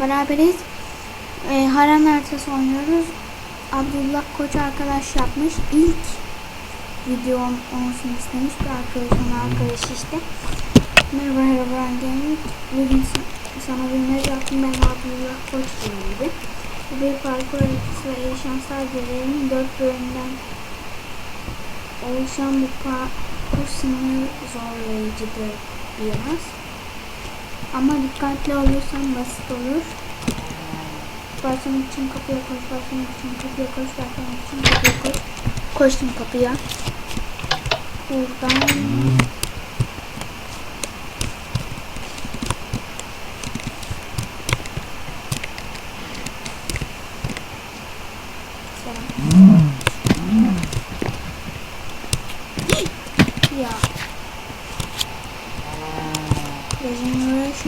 beraberiz. Ee, Haran haritası oynuyoruz. Abdullah Koç arkadaş yapmış. İlk videom olsun istemiş bir arkadaşım arkadaş işte. Merhaba Herobrine Gaming. Bugün sa- sana bir mesaj yaptım. Ben Abdullah Koç gibi. Bir parkur haritası ve şanslar dilerim. 4 bölümden oluşan bu parkur sınırı zorlayıcıdır biraz. Ama dikkatli olursan basit olur. Başlamak için kapıya koş, başlamak için kapıya koş, başlamak için kapıya koş. Koştum kapıya. Buradan... Selam. ya.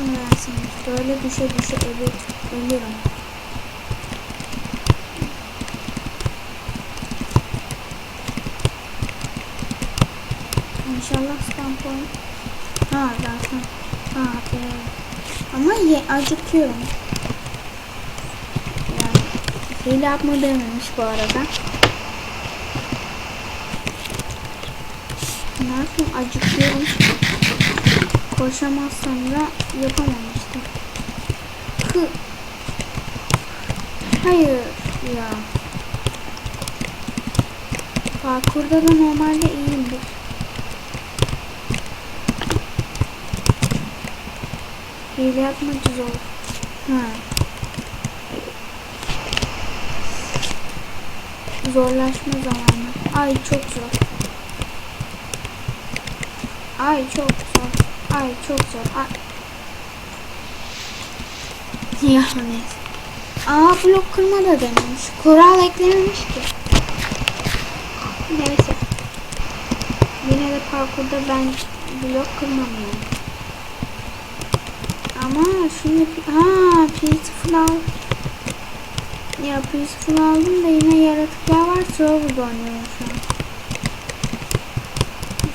Regeneration versiniz. Böyle düşe düşe ölür, ölürüm. İnşallah spam point. Ha zaten. Ha hatırlıyorum. Ama ye, acıkıyorum. Yani hile yapma dememiş bu arada. Ne yapayım acıkıyorum. Koşamazsam da yapamam işte. Hı. Hayır ya. Parkurda da normalde iyiyimdir. Hile yapmak zor. Ha. Zorlaşma zamanı. Ay çok zor. Ay çok zor. Ay çok zor. Ya neyse. Aa blok kırma da denemiş. Kural eklememiş ki. Neyse. Yine de parkurda ben blok kırmam yani. Ama şunu ha peaceful al. Ya peaceful aldım da yine yaratıklar var. Server'da oynuyorum şu an.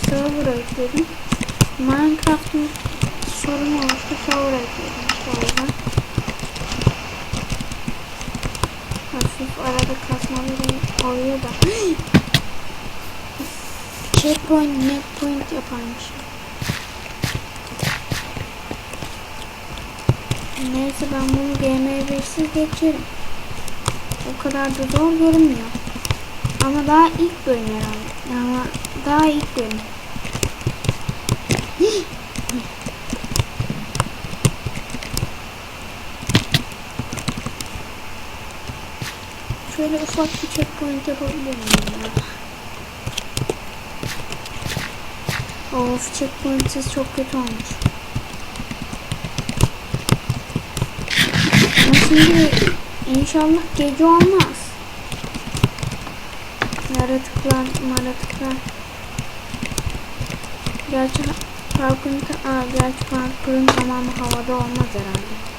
Server'a ekledim. Minecraft'ın sorunu oluştu. Server'a ekledim. Yüzden. Hafif arada kasmaları oluyor da. Checkpoint, net point yaparmış. Neyse ben bunu GM1'siz geçerim. O kadar da zor görünmüyor. Ama daha ilk bölüm herhalde. Ama daha ilk bölüm. Şöyle ufak bir checkpoint yapabilir miyim ya? Of checkpointsiz çok kötü olmuş. Ama şimdi inşallah gece olmaz. Yaratıklar, maratıklar. Gerçi parkurun, aa, gerçi parkurun tamamı havada olmaz herhalde.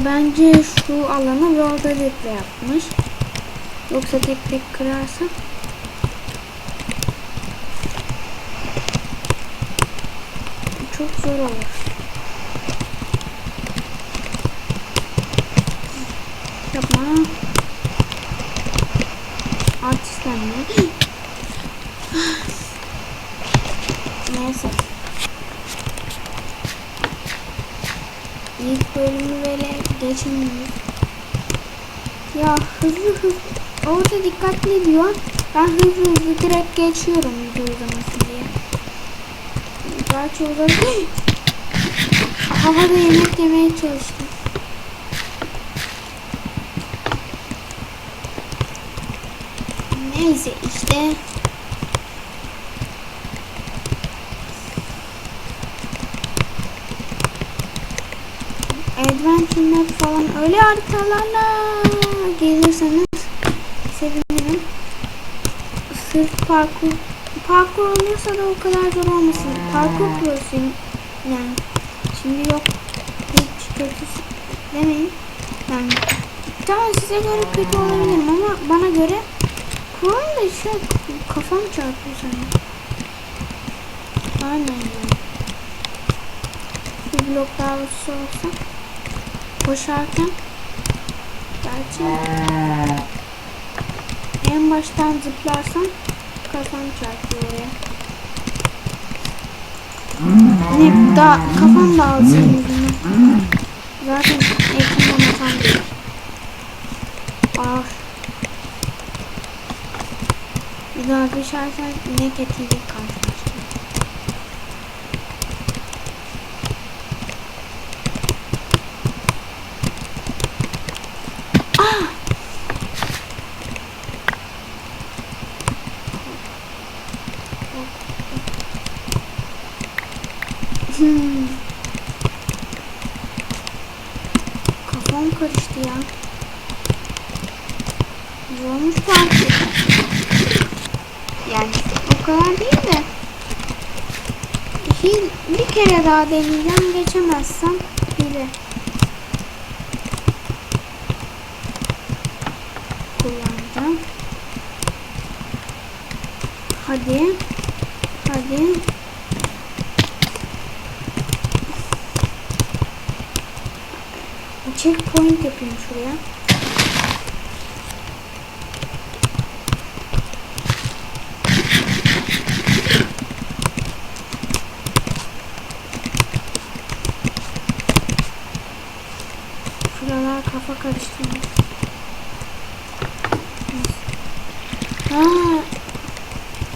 Bence şu alanı Rolderiple yapmış. Yoksa tek tek kırarsa çok zor olur. Yapma. Artistler mi? Neyse. İlk bölümü böyle geçemiyoruz. Ya hızlı hızlı. Orada dikkatli diyor. Ben hızlı hızlı direkt geçiyorum video uzamasın diye. Gerçi uzun. Havada yemek yemeye çalıştım. Neyse işte. Adventure Map falan öyle haritalarla gelirseniz sevinirim. Sırf parkur parkur olursa da o kadar zor olmasın. Parkur prosuyum yani. Şimdi yok hiç kötü demeyin. Yani tamam size göre kötü olabilirim ama bana göre Kur'an da şu kafam çarpıyor sana. Aynen yani. bir blok daha olsa olsa koşarken gerçi en baştan zıplarsan kafan çarpıyor oraya. Ne da kafam dağılsın yüzünden. Zaten yakından atan değil. Ah. Bir daha düşersen inek etiyle karşılaştım. Ah! Hmm. Kafam karıştı ya. Zormuş belki. Yani o kadar değil de. Hil, bir kere daha deneyeceğim. Geçemezsem hile. Kullanacağım. Hadi. Hadi. Checkpoint yapayım şuraya. Şuralar kafa karıştırmış. Ha,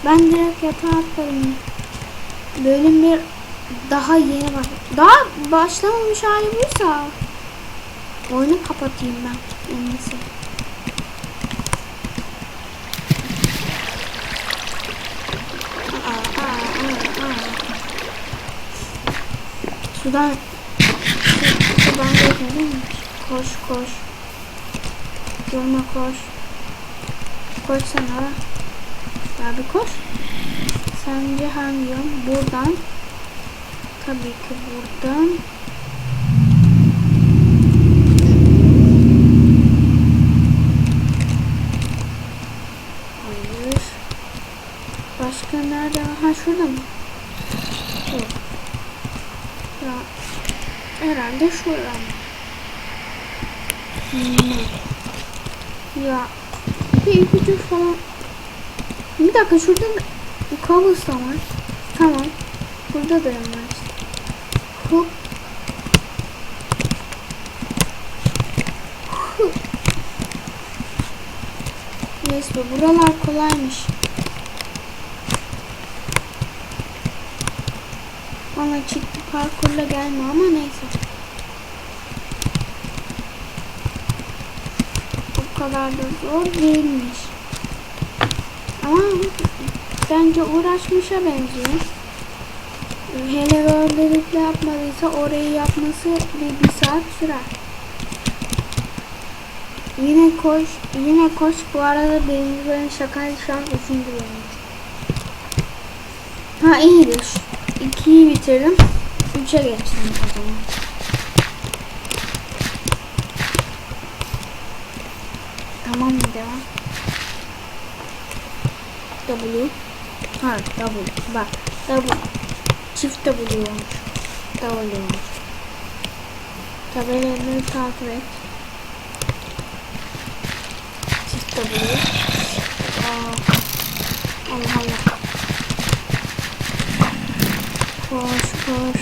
ben direkt yatağa atladım. Bölüm bir daha yeni baş. Daha başlamamış hali buysa oyunu kapatayım ben. En iyisi. Geçme değil mi? Koş koş. Durma koş. Koş sana. Ya bir koş. Sence hangi yol? Buradan. Tabii ki buradan. Hayır. Başka nerede? Ha şurada mı? Yok. Ya herhalde şurada mı? Hmm. Ya bir ipucu falan. Bir dakika şurada da cobblestone var. Tamam. Burada da var işte. Hop. Be buralar kolaymış. Bana çiftli parkurla gelme ama neyse. Bu kadar da zor değilmiş. Ama bence uğraşmışa benziyor. Hele böylelikle yapmadıysa orayı yapması bir, bir saat sürer. Yine koş, yine koş. Bu arada birinci bölüm şakaydı şu an üçüncü. Ha iyidir. İkiyi bitirdim. Üçe geçtim o zaman. Tamam mı devam? W. Ha W. Bak W. Çift W olmuş. W olmuş. Tabelaları takip et. Çift W. Aa. Allah Allah. Koş koş.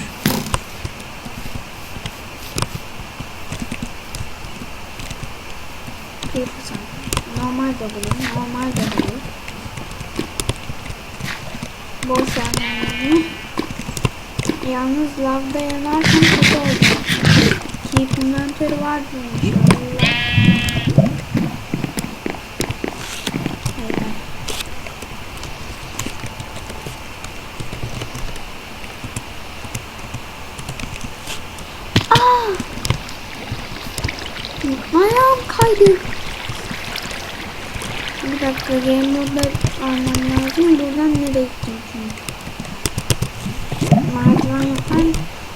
Normal W. Normal W. Boş yanlarını. Yalnız lavda yanarsan kötü olacak. Keep inventory var. Allah. Hayır. Aa! Ayağım kaydı. Bir dakika game modda almam lazım. Buradan nereye gideceğim şimdi? Merdiven yapan.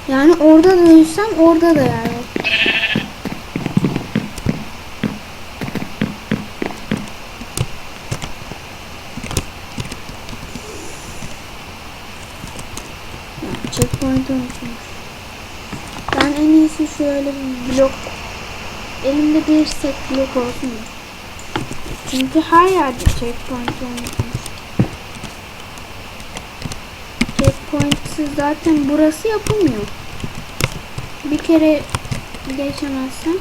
Yani orada dönüşsem orada da yer yok. Ya, checkpoint'i unutmuş. Ben en iyisi şöyle bir blok elimde bir set blok olsun. Çünkü her yerde checkpoint olmuş. Checkpointsiz zaten burası yapılmıyor. Bir kere geçemezsen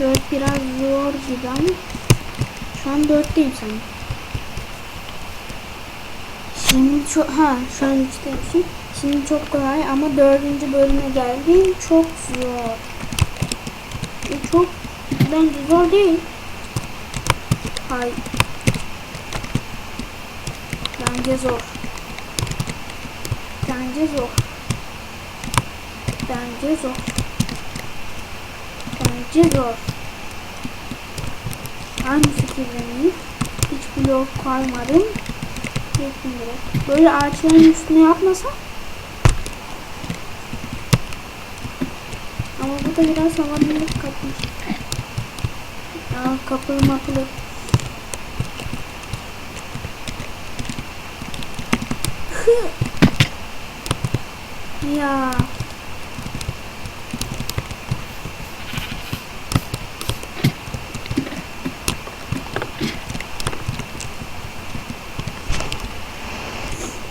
Dört biraz zor gibi ama şu an dörtteyim sanırım. Şimdi çok ha şu an üçteymişim. Şimdi çok kolay ama dördüncü bölüme geldim. Çok zor. E, çok bence zor değil. Hayır. Bence zor. Bence zor. Bence zor. Bence zor. Aynı fikirdeyim. Hiç blok koymadım. Böyle ağaçların üstüne yapmasa. Ama bu da biraz havalılık katmış. Aa, kapılı mapılı. Ya.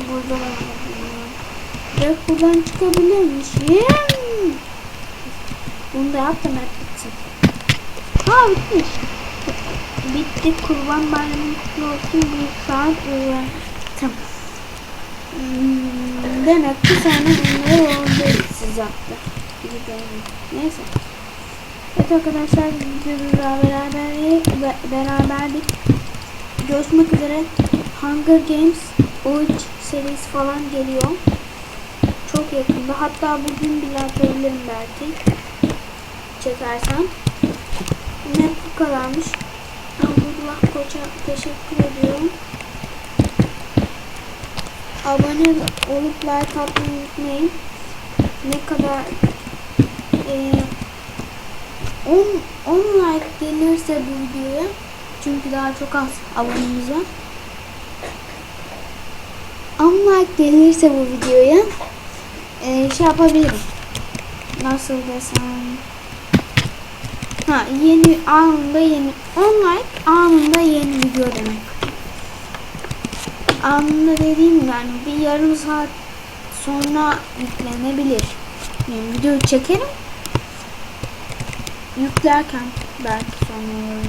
Burada da var. Direkt buradan çıkabilirmişim. Bunu da yap da Mert bitsin. Ha bitmiş. Bitti. Kurban bayramın kutlu olsun. Bir saat uğraştım. Hmm, demek ki sonra bunları olumsuz yaptı. Gidelim. Neyse. Evet arkadaşlar videomuzla beraber, beraberdik. Görüşmek üzere. Hunger Games 3 serisi falan geliyor. Çok yakında. Hatta bugün bile atabilirim belki. Çekersem. Ne bu kadarmış. Abdullah Koç'a teşekkür ediyorum. Abone olup like atmayı unutmayın. Ne kadar e, 10, 10 like gelirse bu videoya çünkü daha çok az abonemiz var. 10 like gelirse bu videoya e, şey yapabilirim. Nasıl desem. Ha yeni anında yeni 10 like anında yeni video demek. Anında dediğim yani bir yarım saat sonra yüklenebilir. Yani video çekerim. Yüklerken belki sonra.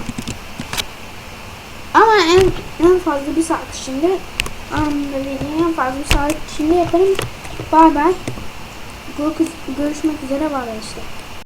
Ama en, en fazla bir saat içinde anında değil en fazla bir saat içinde yaparım. Bay bay. Görüşmek üzere bay bay işte.